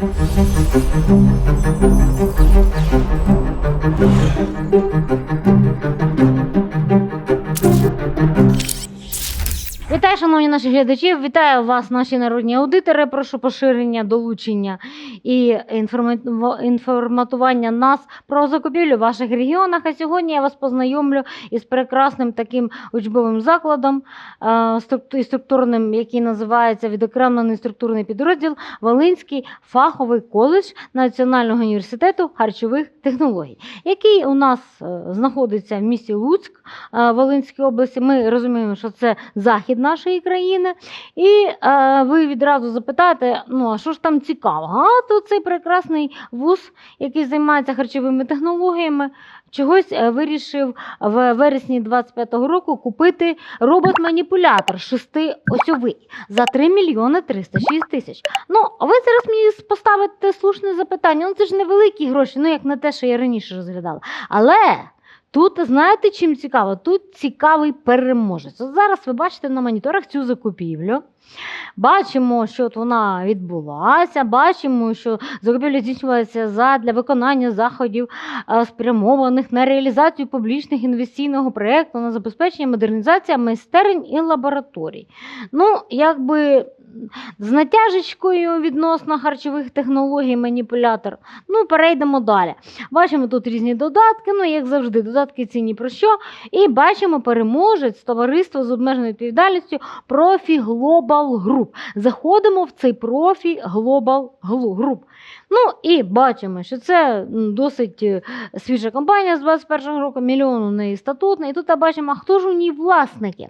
Thank you. Вітаю, шановні наші глядачі. Вітаю вас, наші народні аудитори. Прошу поширення, долучення і інформатування нас про закупівлю в ваших регіонах. А сьогодні я вас познайомлю із прекрасним таким учбовим закладом е, і структурним, який називається відокремлений структурний підрозділ Волинський фаховий коледж Національного університету харчових технологій, який у нас е, знаходиться в місті Луцьк е, Волинської області. Ми розуміємо, що це захід нашої країни. І е, ви відразу запитаєте, ну а що ж там цікавого? А то цей прекрасний вуз, який займається харчовими технологіями, чогось е, вирішив в вересні 25-го року купити робот-маніпулятор шестиосьовий за 3 мільйони 306 тисяч. Ну, ви зараз мені поставите слушне запитання. Ну це ж невеликі гроші, ну як на те, що я раніше розглядала. Але. Тут знаєте, чим цікаво? Тут цікавий переможець. От зараз ви бачите на моніторах цю закупівлю. Бачимо, що от вона відбулася. Бачимо, що закупівля здійснювалася задля виконання заходів, е, спрямованих на реалізацію публічних інвестиційного проєкту на забезпечення модернізації майстерень і лабораторій. Ну, якби з натяжечкою відносно харчових технологій маніпулятор. Ну, перейдемо далі. Бачимо тут різні додатки, ну, як завжди, додатки ці ні про що. І бачимо переможець товариство з обмеженою відповідальністю Профі Global Group. Заходимо в цей профі Global Group. Ну і бачимо, що це досить е, свіжа компанія з 21-го року, мільйон у неї статутний. І тут бачимо, хто ж у ній власники.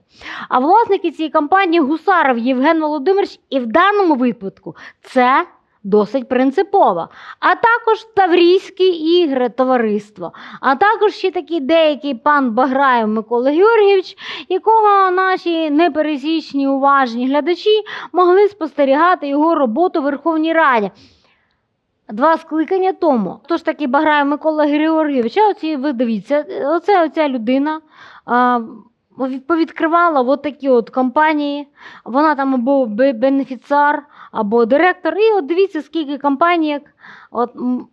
А власники цієї компанії Гусаров Євген Володимирович, і в даному випадку це досить принципово. А також Таврійські ігри товариство, а також ще такий деякий пан Баграєв Микола Георгійович, якого наші непересічні уважні глядачі могли спостерігати його роботу в Верховній Раді. Два скликання тому. Тож таки Баграєв Микола Георгійович, оці, ви дивіться, оце оця людина. А, повідкривала от такі от компанії. Вона там або бе- бенефіціар, або директор. І от дивіться, скільки компаній от,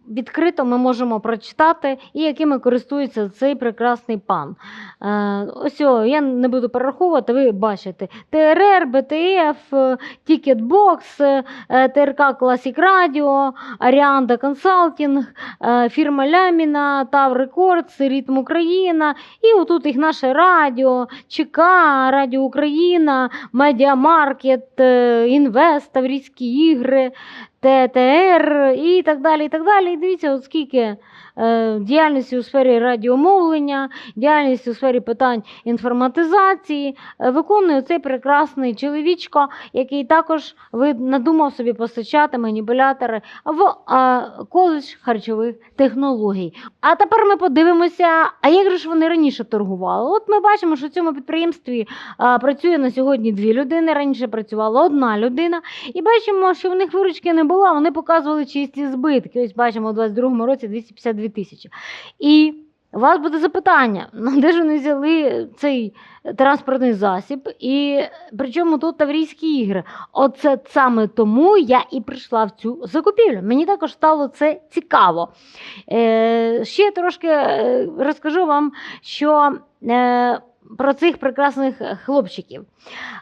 відкрито ми можемо прочитати, і якими користується цей прекрасний пан. Е, ось я не буду перераховувати, ви бачите. ТРР, БТФ, Тікетбокс, ТРК Classic Radio, Аріанда Консалтінг, е, фірма Ляміна, Тав Рекордс, Ритм Україна. І отут їх наше радіо, ЧК, Радіо Україна, Медіамаркет, е, Інвест, Таврійські ігри, ТТР і так далі. І так далі. І дивіться, от скільки е, діяльності у сфері радіомовлення, діяльності у сфері питань інформатизації е, виконує цей прекрасний чоловічко, який також надумав собі постачати маніпулятори в е, коледж харчових технологій. А тепер ми подивимося, а як же ж вони раніше торгували? От ми бачимо, що в цьому підприємстві а, працює на сьогодні дві людини. Раніше працювала одна людина, і бачимо, що в них виручки не було. Вони показували чисті збитки. Ось бачимо у 22-му році 252 тисячі. І у вас буде запитання: де ж вони взяли цей транспортний засіб? І причому тут таврійські ігри. Оце саме тому я і прийшла в цю закупівлю. Мені також стало це цікаво. Е, ще трошки е, розкажу вам, що. Е, про цих прекрасних хлопчиків.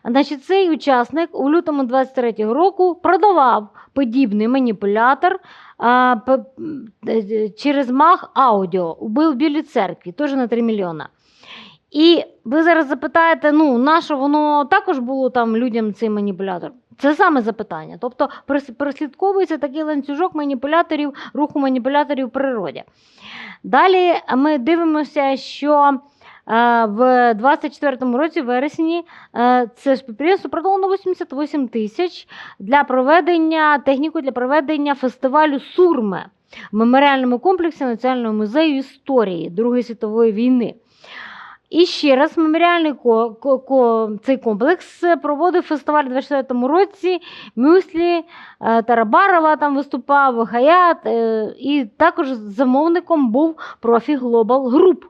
Значить, цей учасник у лютому 23-го року продавав подібний маніпулятор а, е, через мах аудіо у Білій церкві, теж на 3 мільйона. І ви зараз запитаєте, ну, на що воно також було там людям цей маніпулятор? Це саме запитання. Тобто прос- прослідковується такий ланцюжок маніпуляторів, руху маніпуляторів в природі. Далі ми дивимося, що е, в 24-му році, в вересні, е, це ж підприємство продало на 88 тисяч для проведення техніку для проведення фестивалю Сурме в меморіальному комплексі Національного музею історії Другої світової війни. І ще раз меморіальний ко- ко- ко- цей комплекс проводив фестиваль у 24-му році. Мюслі, е, Тарабарова там виступав, Хаят, е, і також замовником був Профі Global Group.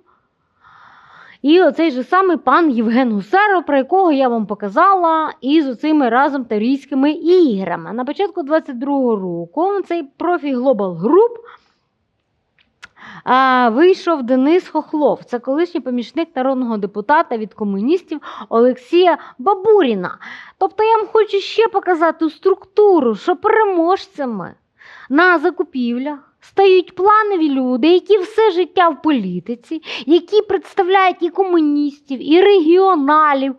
І оцей же самий пан Євген Гусаров, про якого я вам показала, із оцими разом таврійськими іграми. На початку 22-го року цей профі Global Group а, вийшов Денис Хохлов. Це колишній помічник народного депутата від комуністів Олексія Бабуріна. Тобто я вам хочу ще показати структуру, що переможцями на закупівлях стають планові люди, які все життя в політиці, які представляють і комуністів, і регіоналів.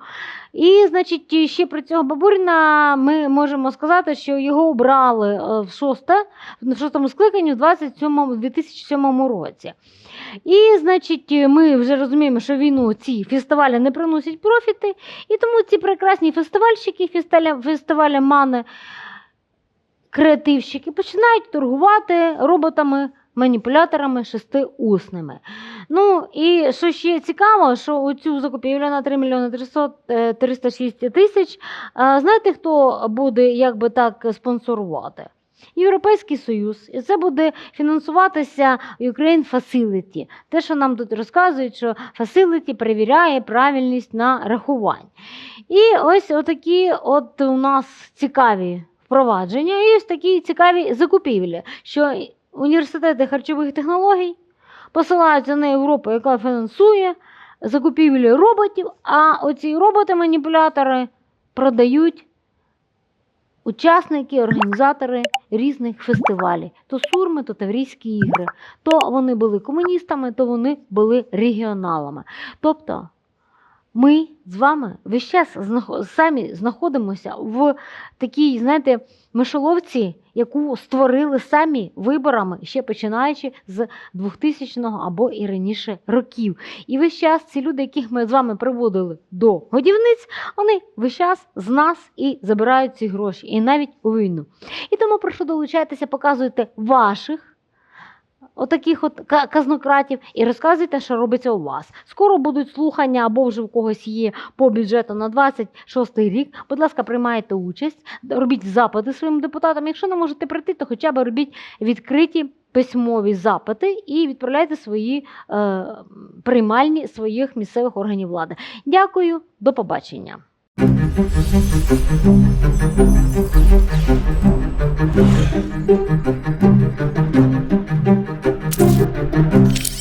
І, значить, ще про цього Бабуріна ми можемо сказати, що його обрали е, в шосте, в шостому скликанні в 27, 2007 році. І, значить, ми вже розуміємо, що війну ці фестивалі не приносять профіти, і тому ці прекрасні фестивальщики, фестиваля, фестиваля мани, креативщики починають торгувати роботами. Маніпуляторами шестиусними. Ну і що ще цікаво, що оцю закупівлю на 3 мільйони 300, е, 306 тисяч, е, знаєте, хто буде як би так спонсорувати? Європейський Союз, і це буде фінансуватися Ukraine Facility. Те, що нам тут розказують, що Facility перевіряє правильність на рахувань. І ось отакі от у нас цікаві впровадження, і ось такі цікаві закупівлі, що університети харчових технологій посилаються на Європу, яка фінансує закупівлі роботів, а оці роботи-маніпулятори продають учасники, організатори різних фестивалів. То сурми, то таврійські ігри. То вони були комуністами, то вони були регіоналами. Тобто ми з вами весь час самі знаходимося в такій, знаєте, мишоловці, яку створили самі виборами, ще починаючи з 2000-го або і раніше років. І весь час ці люди, яких ми з вами приводили до годівниць, вони весь час з нас і забирають ці гроші, і навіть у війну. І тому прошу долучайтеся, показуйте ваших. Отаких от казнократів і розказуйте, що робиться у вас. Скоро будуть слухання або вже в когось є по бюджету на 26 рік. Будь ласка, приймайте участь, робіть запити своїм депутатам. Якщо не можете прийти, то хоча б робіть відкриті письмові запити і відправляйте свої е, приймальні своїх місцевих органів влади. Дякую, до побачення. Thank you.